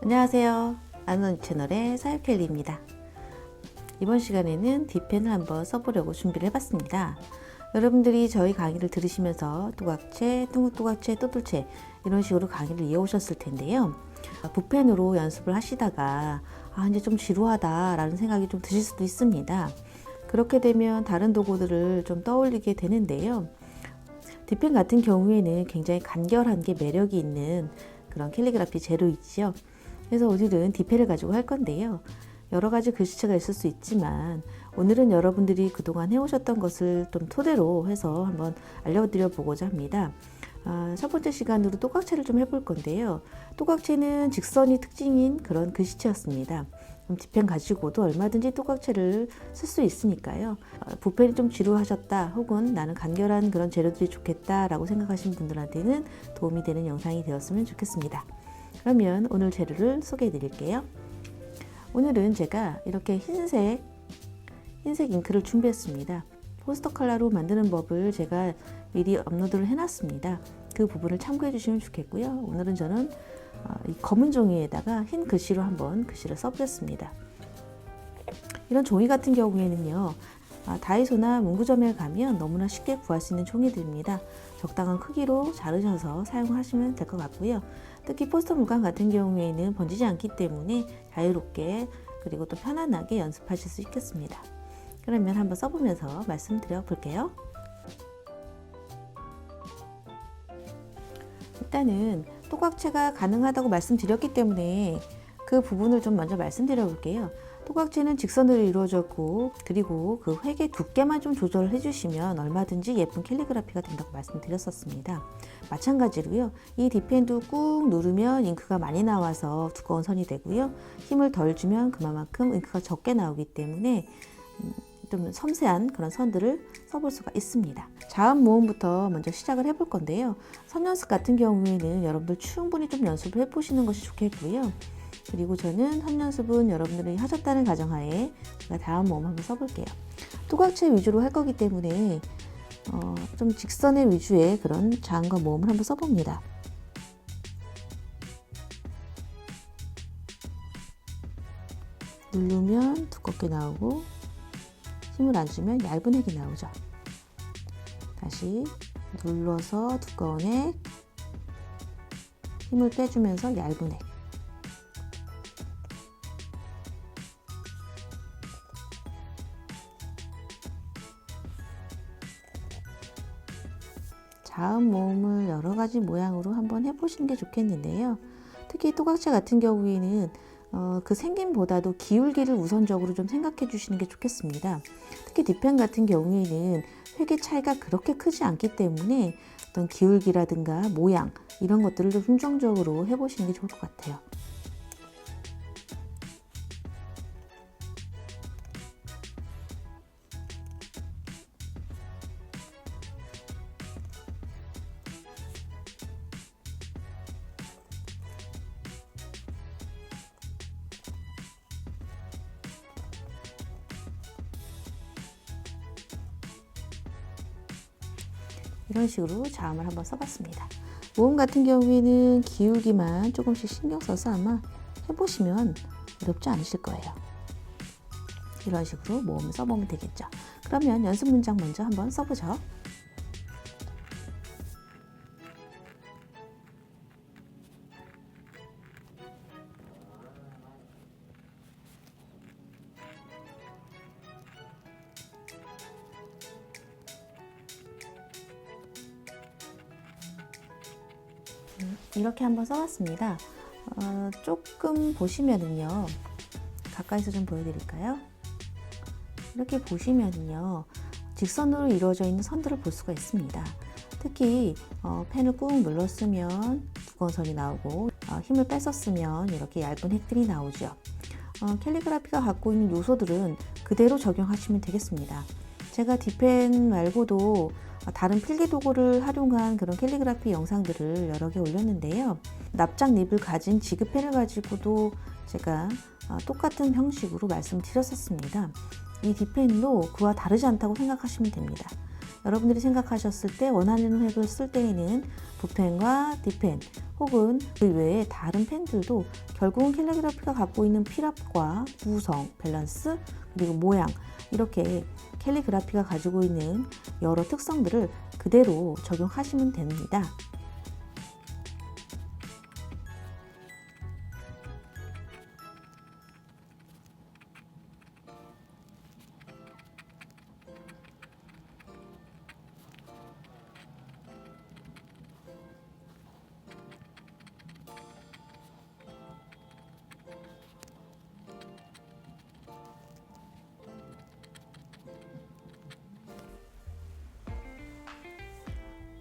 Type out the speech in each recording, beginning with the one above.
안녕하세요. 아노니 채널의 사유켈리입니다. 이번 시간에는 뒷펜을 한번 써보려고 준비를 해봤습니다. 여러분들이 저희 강의를 들으시면서 또각체, 뚱뚱또각체, 또돌체 이런 식으로 강의를 이어오셨을 텐데요. 붓펜으로 연습을 하시다가 아 이제 좀 지루하다라는 생각이 좀 드실 수도 있습니다. 그렇게 되면 다른 도구들을 좀 떠올리게 되는데요. 뒷펜 같은 경우에는 굉장히 간결한 게 매력이 있는 그런 캘리그라피 재료이지요. 그래서 오늘은 뒷펜을 가지고 할 건데요. 여러 가지 글씨체가 있을 수 있지만 오늘은 여러분들이 그동안 해오셨던 것을 좀 토대로 해서 한번 알려드려 보고자 합니다. 아, 첫 번째 시간으로 또각체를 좀 해볼 건데요. 또각체는 직선이 특징인 그런 글씨체였습니다. 뒷펜 가지고도 얼마든지 또각체를 쓸 수 있으니까요. 어, 붓펜이 좀 지루하셨다 혹은 나는 간결한 그런 재료들이 좋겠다라고 생각하신 분들한테는 도움이 되는 영상이 되었으면 좋겠습니다. 그러면 오늘 재료를 소개해 드릴게요. 오늘은 제가 이렇게 흰색 흰색 잉크를 준비했습니다. 포스터 컬러로 만드는 법을 제가 미리 업로드를 해놨습니다. 그 부분을 참고해 주시면 좋겠고요. 오늘은 저는 어, 이 검은 종이에다가 흰 글씨로 한번 글씨를 써보겠습니다. 이런 종이 같은 경우에는요. 아, 다이소나 문구점에 가면 너무나 쉽게 구할 수 있는 종이들입니다. 적당한 크기로 자르셔서 사용하시면 될 것 같고요. 특히 포스터 물감 같은 경우에는 번지지 않기 때문에 자유롭게 그리고 또 편안하게 연습하실 수 있겠습니다. 그러면 한번 써보면서 말씀드려 볼게요. 일단은 또각체가 가능하다고 말씀드렸기 때문에 그 부분을 좀 먼저 말씀드려 볼게요. 또각체는 직선으로 이루어졌고 그리고 그 획의 두께만 좀 조절을 해주시면 얼마든지 예쁜 캘리그라피가 된다고 말씀드렸었습니다. 마찬가지로요. 이 뒷펜도 꾹 누르면 잉크가 많이 나와서 두꺼운 선이 되고요. 힘을 덜 주면 그만큼 잉크가 적게 나오기 때문에 음, 좀 섬세한 그런 선들을 써볼 수가 있습니다. 자음 모음부터 먼저 시작을 해볼 건데요. 선 연습 같은 경우에는 여러분들 충분히 좀 연습을 해보시는 것이 좋겠고요. 그리고 저는 선 연습은 여러분들이 하셨다는 가정하에 제가 다음 모음 한번 써볼게요. 토각체 위주로 할 거기 때문에 어, 좀 직선의 위주의 그런 자음과 모음을 한번 써봅니다. 누르면 두껍게 나오고 힘을 안 주면 얇은 핵이 나오죠. 다시 눌러서 두꺼운 핵, 힘을 빼주면서 얇은 핵. 자음 모음을 여러 가지 모양으로 한번 해보시는 게 좋겠는데요. 특히 또각체 같은 경우에는 어, 그 생김보다도 기울기를 우선적으로 좀 생각해 주시는 게 좋겠습니다. 특히 뒷펜 같은 경우에는 획의 차이가 그렇게 크지 않기 때문에 어떤 기울기라든가 모양 이런 것들을 좀 긍정적으로 해보시는 게 좋을 것 같아요. 식으로 자음을 한번 써봤습니다. 모음 같은 경우에는 기울기만 조금씩 신경 써서 아마 해보시면 어렵지 않으실 거예요. 이런 식으로 모음을 써보면 되겠죠. 그러면 연습 문장 먼저 한번 써보죠. 이렇게 한번 써봤습니다. 어, 조금 보시면은요. 가까이서 좀 보여드릴까요? 이렇게 보시면은요. 직선으로 이루어져 있는 선들을 볼 수가 있습니다. 특히 어, 펜을 꾹 눌렀으면 두꺼운 선이 나오고 어, 힘을 뺐었으면 이렇게 얇은 획들이 나오죠. 어, 캘리그라피가 갖고 있는 요소들은 그대로 적용하시면 되겠습니다. 제가 뒷펜 말고도 다른 필기 도구를 활용한 그런 캘리그라피 영상들을 여러 개 올렸는데요. 납작 립을 가진 지그펜을 가지고도 제가 어, 똑같은 형식으로 말씀드렸었습니다. 이 뒷펜도 그와 다르지 않다고 생각하시면 됩니다. 여러분들이 생각하셨을 때 원하는 획을 쓸 때에는 붓펜과 뒷펜 혹은 그 외에 다른 펜들도 결국은 캘리그라피가 갖고 있는 필압과 구성, 밸런스 그리고 모양 이렇게 캘리그라피가 가지고 있는 여러 특성들을 그대로 적용하시면 됩니다.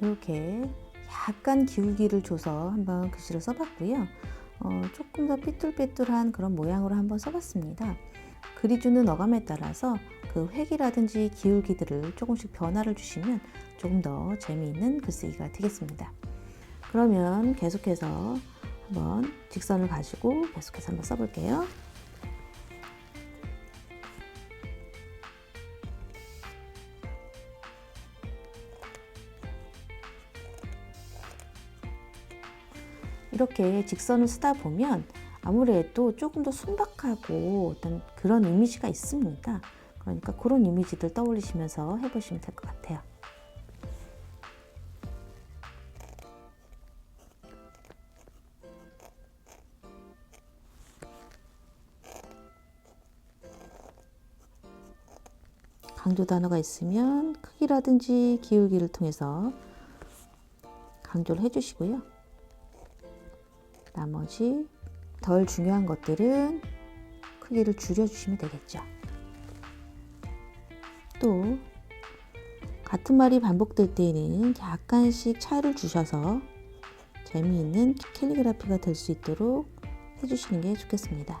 이렇게 약간 기울기를 줘서 한번 글씨를 써봤고요. 어, 조금 더 삐뚤빼뚤한 그런 모양으로 한번 써봤습니다. 그리 주는 어감에 따라서 그 획이라든지 기울기들을 조금씩 변화를 주시면 조금 더 재미있는 글쓰기가 되겠습니다. 그러면 계속해서 한번 직선을 가지고 계속해서 한번 써볼게요. 이렇게 직선을 쓰다 보면 아무래도 조금 더 순박하고 어떤 그런 이미지가 있습니다. 그러니까 그런 이미지들 떠올리시면서 해보시면 될 것 같아요. 강조 단어가 있으면 크기라든지 기울기를 통해서 강조를 해주시고요. 나머지 덜 중요한 것들은 크기를 줄여주시면 되겠죠. 또 같은 말이 반복될 때에는 약간씩 차이를 주셔서 재미있는 캘리그라피가 될 수 있도록 해주시는 게 좋겠습니다.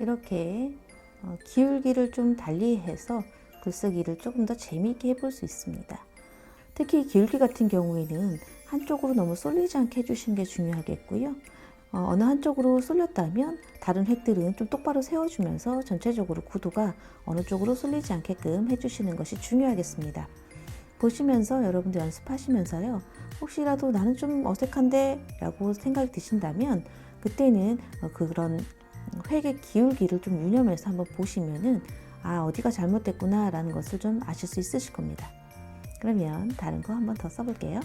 이렇게 어, 기울기를 좀 달리해서 글쓰기를 조금 더 재미있게 해볼 수 있습니다. 특히 기울기 같은 경우에는 한쪽으로 너무 쏠리지 않게 해주시는 게 중요하겠고요. 어, 느 한쪽으로 쏠렸다면 다른 획들은 좀 똑바로 세워주면서 전체적으로 구도가 어느 쪽으로 쏠리지 않게끔 해주시는 것이 중요하겠습니다. 보시면서 여러분들 연습하시면서요. 혹시라도 나는 좀 어색한데 라고 생각이 드신다면 그때는 어, 그런 획의 기울기를 좀 유념해서 한번 보시면은 아 어디가 잘못됐구나 라는 것을 좀 아실 수 있으실 겁니다. 그러면 다른 거 한번 더 써볼게요.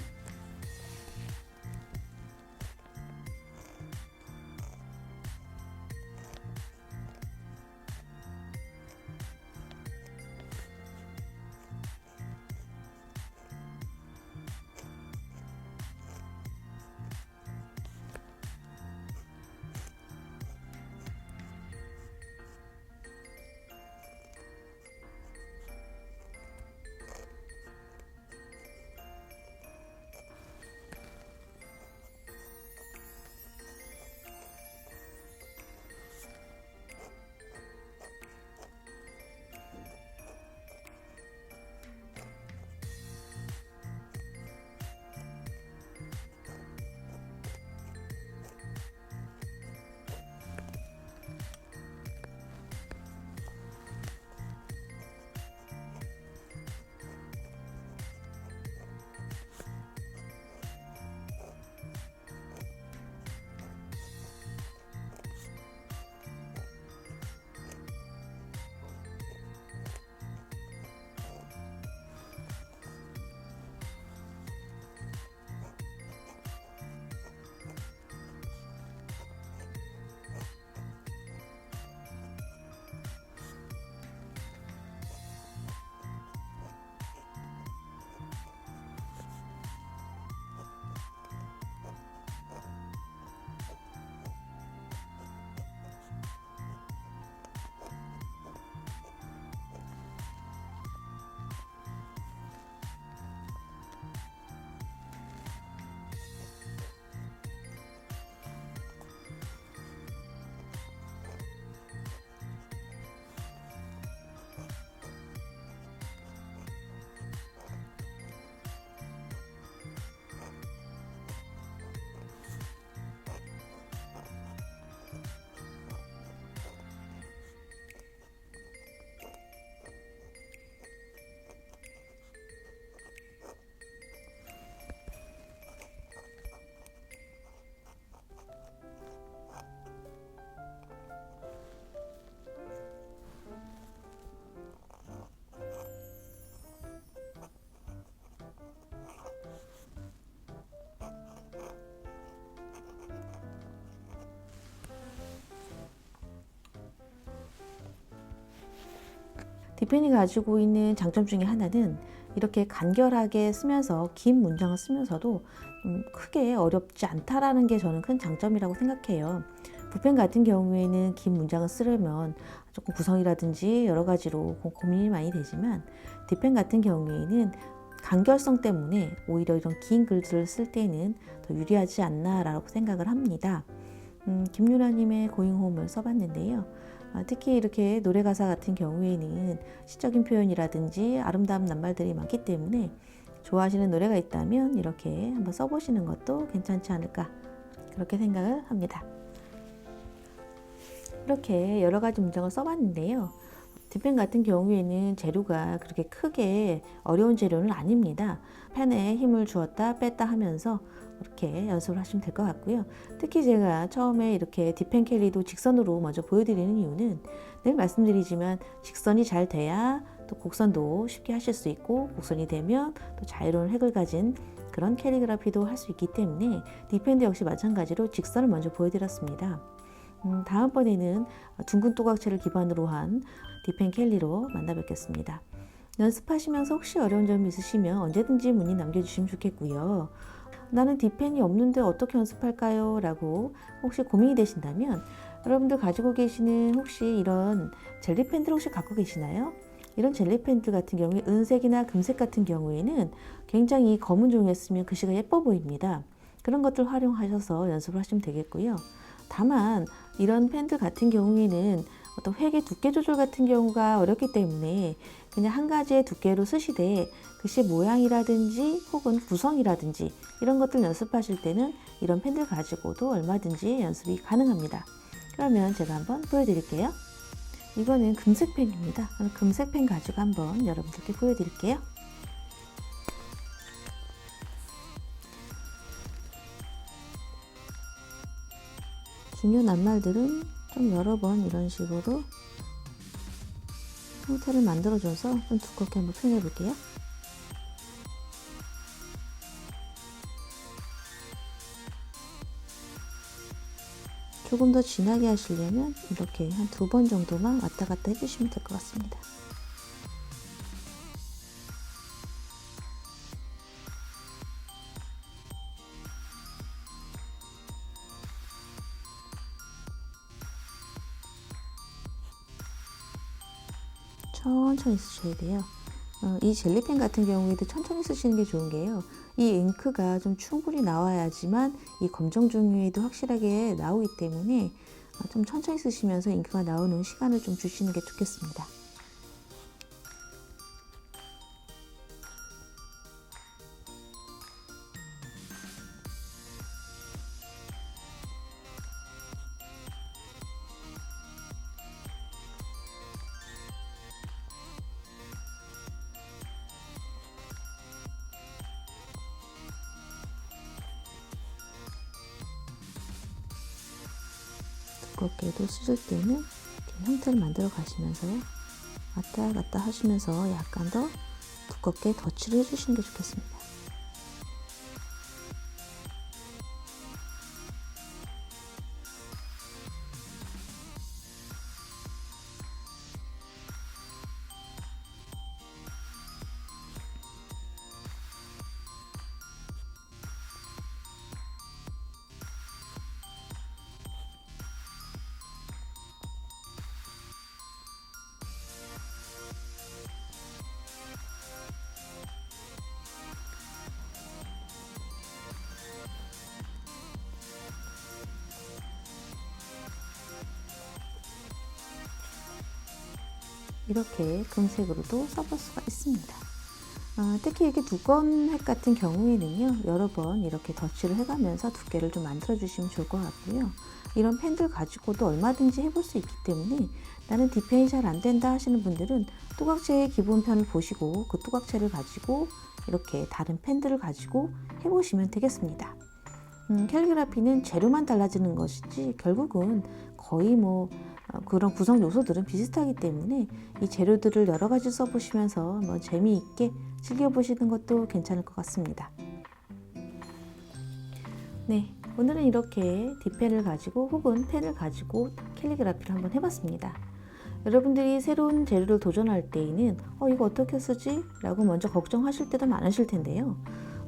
디펜이 가지고 있는 장점 중에 하나는 이렇게 간결하게 쓰면서 긴 문장을 쓰면서도 음, 크게 어렵지 않다라는 게 저는 큰 장점이라고 생각해요. 붓펜 같은 경우에는 긴 문장을 쓰려면 조금 구성이라든지 여러 가지로 고- 고민이 많이 되지만 디펜 같은 경우에는 간결성 때문에 오히려 이런 긴 글들을 쓸 때는 더 유리하지 않나라고 생각을 합니다. 음, 김유라님의 고잉홈을 써봤는데요. 아, 특히 이렇게 노래 가사 같은 경우에는 시적인 표현이라든지 아름다운 낱말들이 많기 때문에 좋아하시는 노래가 있다면 이렇게 한번 써보시는 것도 괜찮지 않을까 그렇게 생각을 합니다. 이렇게 여러 가지 문장을 써봤는데요. 디펜 같은 경우에는 재료가 그렇게 크게 어려운 재료는 아닙니다. 펜에 힘을 주었다 뺐다 하면서 이렇게 연습을 하시면 될 것 같고요. 특히 제가 처음에 이렇게 디펜 캘리도 직선으로 먼저 보여드리는 이유는 늘 말씀드리지만 직선이 잘 돼야 또 곡선도 쉽게 하실 수 있고 곡선이 되면 또 자유로운 획을 가진 그런 캘리그라피도 할 수 있기 때문에 디펜도 역시 마찬가지로 직선을 먼저 보여드렸습니다. 음, 다음번에는 둥근 또각체를 기반으로 한 디펜 캘리로 만나 뵙겠습니다. 연습하시면서 혹시 어려운 점이 있으시면 언제든지 문의 남겨주시면 좋겠고요. 나는 디펜이 없는데 어떻게 연습할까요? 라고 혹시 고민이 되신다면 여러분들 가지고 계시는 혹시 이런 젤리펜들 혹시 갖고 계시나요? 이런 젤리펜들 같은 경우에 은색이나 금색 같은 경우에는 굉장히 검은 종이에 쓰면 글씨가 예뻐 보입니다. 그런 것들 활용하셔서 연습을 하시면 되겠고요. 다만 이런 펜들 같은 경우에는 어떤 획의 두께 조절 같은 경우가 어렵기 때문에 그냥 한 가지의 두께로 쓰시되 글씨 모양이라든지 혹은 구성이라든지 이런 것들 연습하실 때는 이런 펜들 가지고도 얼마든지 연습이 가능합니다. 그러면 제가 한번 보여드릴게요. 이거는 금색 펜입니다. 금색 펜 가지고 한번 여러분들께 보여드릴게요. 중요한 낱말들은 좀 여러 번 이런 식으로 형태를 만들어줘서 좀 두껍게 한번 표현해 볼게요. 조금 더 진하게 하시려면 이렇게 한 두 번 정도만 왔다 갔다 해주시면 될 것 같습니다. 천천히 쓰셔야 돼요. 어, 이 젤리펜 같은 경우에도 천천히 쓰시는 게 좋은 게요. 이 잉크가 좀 충분히 나와야지만 이 검정 종이에도 확실하게 나오기 때문에 어, 좀 천천히 쓰시면서 잉크가 나오는 시간을 좀 주시는 게 좋겠습니다. 두껍게도 쓰실 때는 형태를 만들어 가시면서요. 왔다 갔다 하시면서 약간 더 두껍게 덧칠을 해주시는 게 좋겠습니다. 이렇게 금색으로도 써볼 수가 있습니다. 어, 특히 이렇게 두꺼운 획 같은 경우에는요, 여러 번 이렇게 덧칠을 해가면서 두께를 좀 만들어 주시면 좋을 것 같고요. 이런 펜들 가지고도 얼마든지 해볼 수 있기 때문에 나는 디펜이 잘 안 된다 하시는 분들은 또각체의 기본 편을 보시고 그 또각체를 가지고 이렇게 다른 펜들을 가지고 해보시면 되겠습니다. 음, 캘리그라피는 재료만 달라지는 것이지 결국은 거의 뭐 어, 그런 구성 요소들은 비슷하기 때문에 이 재료들을 여러 가지 써보시면서 뭐 재미있게 즐겨보시는 것도 괜찮을 것 같습니다. 네, 오늘은 이렇게 뒷펜을 가지고 혹은 펜을 가지고 캘리그라피를 한번 해봤습니다. 여러분들이 새로운 재료를 도전할 때에는 어, 이거 어떻게 쓰지? 라고 먼저 걱정하실 때도 많으실 텐데요.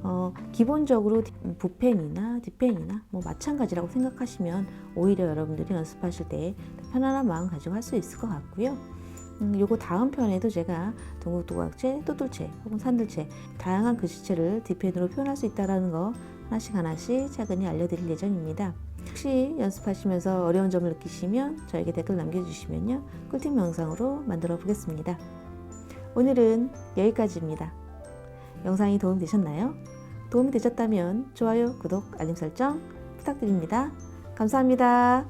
어, 기본적으로 디- 붓펜이나 뒷펜이나 뭐 마찬가지라고 생각하시면 오히려 여러분들이 연습하실 때 편안한 마음 가지고 할 수 있을 것 같고요. 음, 요거 다음 편에도 제가 동국도각체, 또돌체 혹은 산들체 다양한 글씨체를 뒷펜으로 표현할 수 있다는 거 하나씩 하나씩 차근히 알려드릴 예정입니다. 혹시 연습하시면서 어려운 점을 느끼시면 저에게 댓글 남겨주시면요 꿀팁 영상으로 만들어 보겠습니다. 오늘은 여기까지입니다. 영상이 도움 되셨나요? 도움이 되셨다면 좋아요, 구독, 알림 설정 부탁드립니다. 감사합니다.